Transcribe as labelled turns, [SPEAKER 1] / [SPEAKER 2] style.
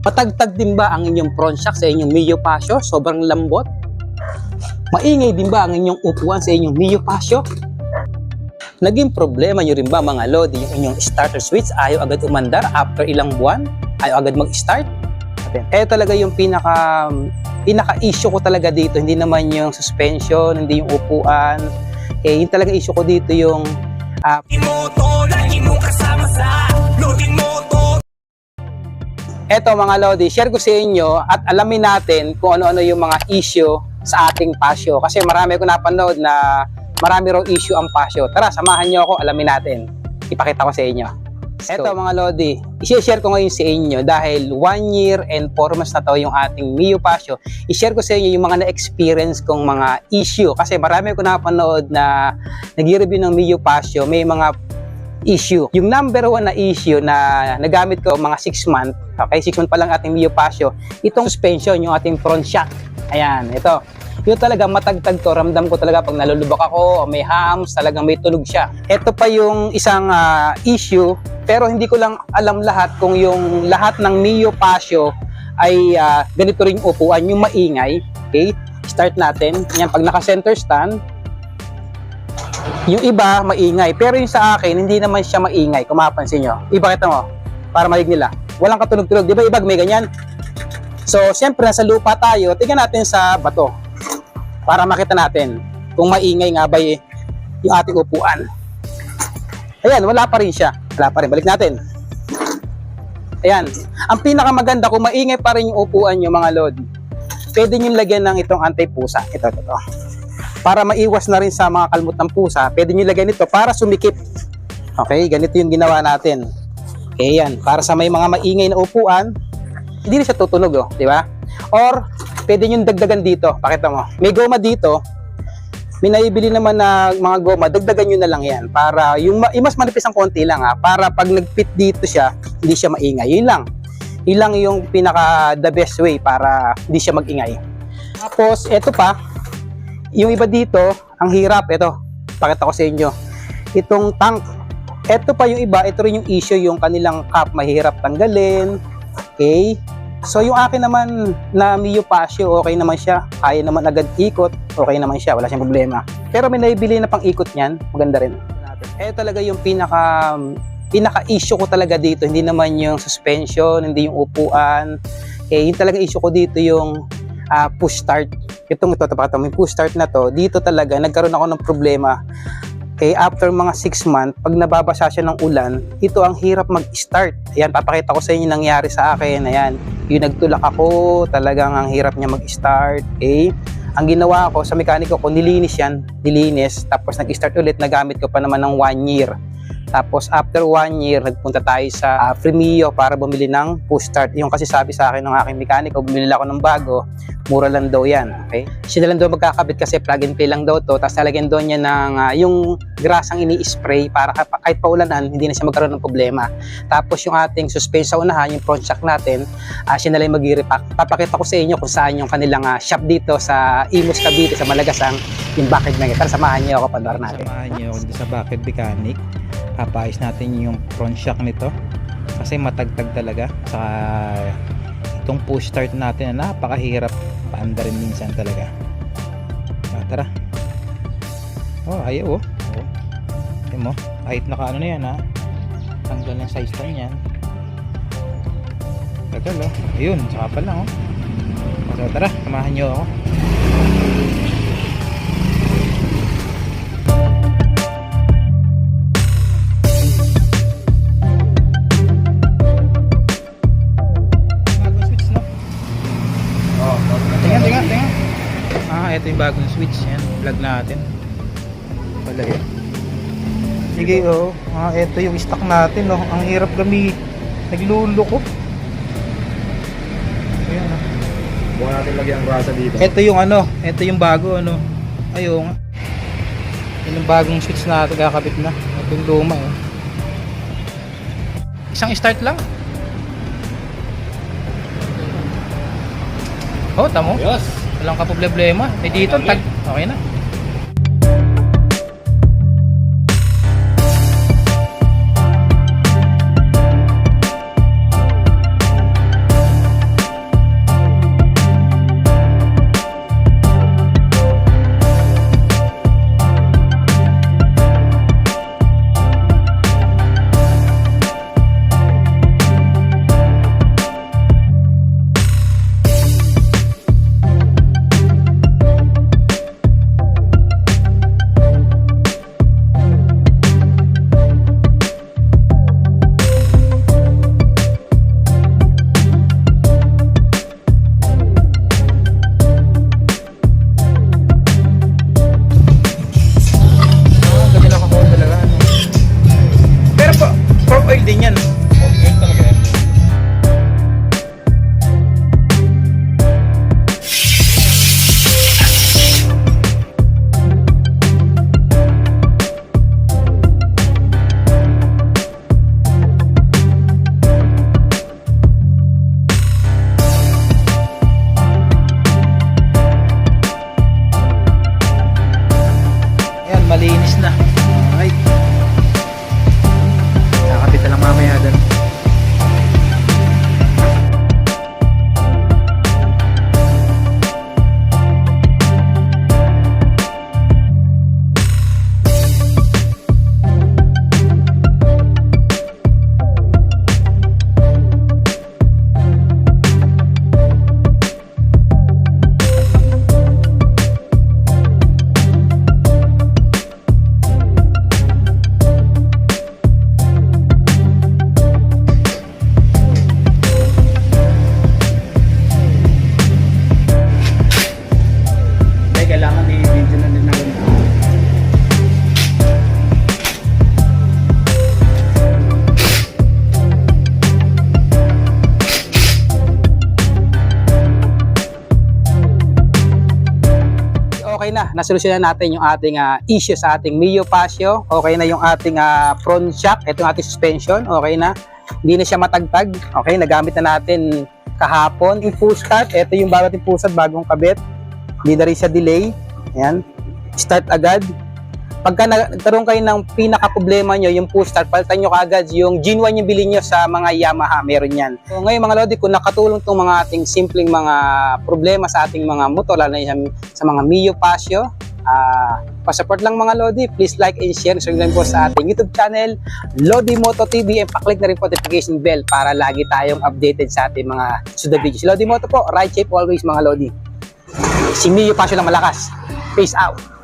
[SPEAKER 1] Matagtag din ba ang inyong front shock sa inyong Mio Pasio? Sobrang lambot? Maingay din ba ang inyong upuan sa inyong Mio Pasio? Naging problema nyo rin ba mga Lodi yung inyong starter switch ayaw agad umandar after ilang buwan? Ayaw agad mag-start? Eh talaga yung pinaka pinaka-issue ko talaga dito, hindi naman yung suspension, hindi yung upuan. Eh, yung talaga issue ko dito yung ah,
[SPEAKER 2] Imoto, lagi mong kasama sa loading moto
[SPEAKER 1] Eto mga Lodi, share ko sa inyo at alamin natin kung ano-ano yung mga issue sa ating pasyo. Kasi marami ko napanood na marami raw issue ang pasyo. Tara, samahan nyo ako, alamin natin. Ipakita ko sa inyo. Eto mga Lodi, i-share ko ngayon sa inyo dahil one year and four months na to yung ating Mio Pasyo. I-share ko sa inyo yung mga na-experience kong mga issue. Kasi marami ko napanood na nag-review ng Mio Pasyo, may mga issue. Yung number one na issue na nagamit ko mga 6 months, okay, 6 months pa lang ating Mio Pasio, itong suspension, yung ating front shock. Ayan, ito. Yung talaga matagtag to, ramdam ko talaga pag nalulubak ako, may hams, talagang may tunog siya. Ito pa yung isang ah, issue, pero hindi ko lang alam lahat kung yung lahat ng Mio Pasio ay ah, ganito rin upuan, yung maingay. Okay? Start natin. Yan, pag naka-center stand, yung iba, maingay. Pero yung sa akin, hindi naman siya maingay. Kung mapapansin nyo. Iba kita mo. Para malig nila. Walang katunog-tunog. Di ba ibag may ganyan? So, siyempre, nasa lupa tayo. Tingnan natin sa bato. Para makita natin kung maingay nga ba yung ating upuan. Ayan, wala pa rin siya. Wala pa rin. Balik natin. Ayan. Ang pinakamaganda, kung maingay pa rin yung upuan nyo, mga lord, pwede nyo lagyan ng itong anti-pusa. Ito, ito, ito para maiwas na rin sa mga kalmot ng pusa, pwede nyo lagyan ito para sumikip. Okay, ganito yung ginawa natin. Okay, yan. Para sa may mga maingay na upuan, hindi na siya tutunog, oh, di ba? Or, pwede nyo dagdagan dito. Pakita mo. May goma dito. May naibili naman na mga goma, dagdagan nyo na lang yan. Para, yung, yung mas manipis ang konti lang, ha. Para pag nagpit dito siya, hindi siya maingay. Yun lang. Yun lang yung pinaka the best way para hindi siya magingay. Tapos, eto pa, yung iba dito, ang hirap. Ito, pakita ko sa inyo. Itong tank. Ito pa yung iba, ito rin yung issue, yung kanilang cap, mahirap tanggalin. Okay? So, yung akin naman na Mio Pasio, okay naman siya. Kaya naman agad ikot, okay naman siya, wala siyang problema. Pero may naibili na pang ikot niyan, maganda rin. Eh talaga yung pinaka pinaka-issue ko talaga dito, hindi naman yung suspension, hindi yung upuan. Eh, yung talaga issue ko dito yung ah, push start itong ito, tapos yung push start na to, dito talaga nagkaroon ako ng problema. Okay, after mga 6 months, pag nababasa siya ng ulan, ito ang hirap mag-start. Ayan, papakita ko sa inyo nangyari sa akin. Ayan, yung nagtulak ako, talagang ang hirap niya mag-start. Okay, ang ginawa ko sa mekaniko ko, nilinis yan, nilinis, tapos nag-start ulit, nagamit ko pa naman ng 1 year. Tapos after one year, nagpunta tayo sa uh, Fremio para bumili ng push start. Yung kasi sabi sa akin ng aking mekaniko, bumili ako ng bago, mura lang daw yan. Okay? Siya lang daw magkakabit kasi plug and play lang daw to. Tapos lalagyan daw niya ng ah, yung grasang ini-spray para kahit paulanan, hindi na siya magkaroon ng problema. Tapos yung ating suspense sa unahan, yung front shock natin, ah, siya na lang mag-repack. Papakita ko sa inyo kung saan yung kanilang ah, shop dito sa Imus Cavite, sa Malagasang, yung bakit Tara, samahan niyo ako, panoorin natin.
[SPEAKER 3] Samahan niyo ako dito sa Bucket Mechanic. Papayos natin yung front shock nito. Kasi matagtag talaga. Sa itong push start natin na napakahirap paanda rin minsan talaga. Ah, tara. Oh, ayaw oh. oh. Tingnan mo. Kahit naka ano na yan ha. Tanggal ng size stand yan. Tagal oh. Ayun, saka pa lang oh. So, tara, samahan niyo ako. Ito yung bagong switch. Yan, plug natin. Pala yun. Sige, oh. Ah, ito yung stock natin, no. Ang hirap gami. Naglulo ko. Ayan, oh.
[SPEAKER 4] Bukan natin lagyan ang grasa dito.
[SPEAKER 3] Ito yung ano, ito yung bago, ano. Ayun nga. Yun yung bagong switch na ito, kakabit na. Ito yung luma, eh. Isang start lang. Oh, tamo.
[SPEAKER 4] Yes!
[SPEAKER 3] Walang ka problema. Eh dito, tag... Okay na.
[SPEAKER 1] Nasolusyonan natin yung ating ah, issue sa ating Mio Pasio. Okay na yung ating ah, front shock. Ito yung ating suspension. Okay na. Hindi na siya matagtag. Okay, nagamit na natin kahapon. Yung push start, ito yung bago ating pusat bagong kabit. Hindi na rin siya delay. Ayan. Start agad. Pagka na- nagkaroon kayo ng pinaka-problema nyo, yung push start, palitan nyo kaagad yung G1 yung bilhin nyo sa mga Yamaha, meron yan. So ngayon mga Lodi, kung nakatulong itong mga ating simpleng mga problema sa ating mga motor, lalo na sa mga Mio Pasio, ah pa-support lang mga Lodi, please like and share. So lang po sa ating YouTube channel, Lodi Moto TV, and paklik na rin po notification bell para lagi tayong updated sa ating mga susunod videos. Lodi Moto po, ride safe always mga Lodi. Si Mio Pasio lang malakas. Peace out.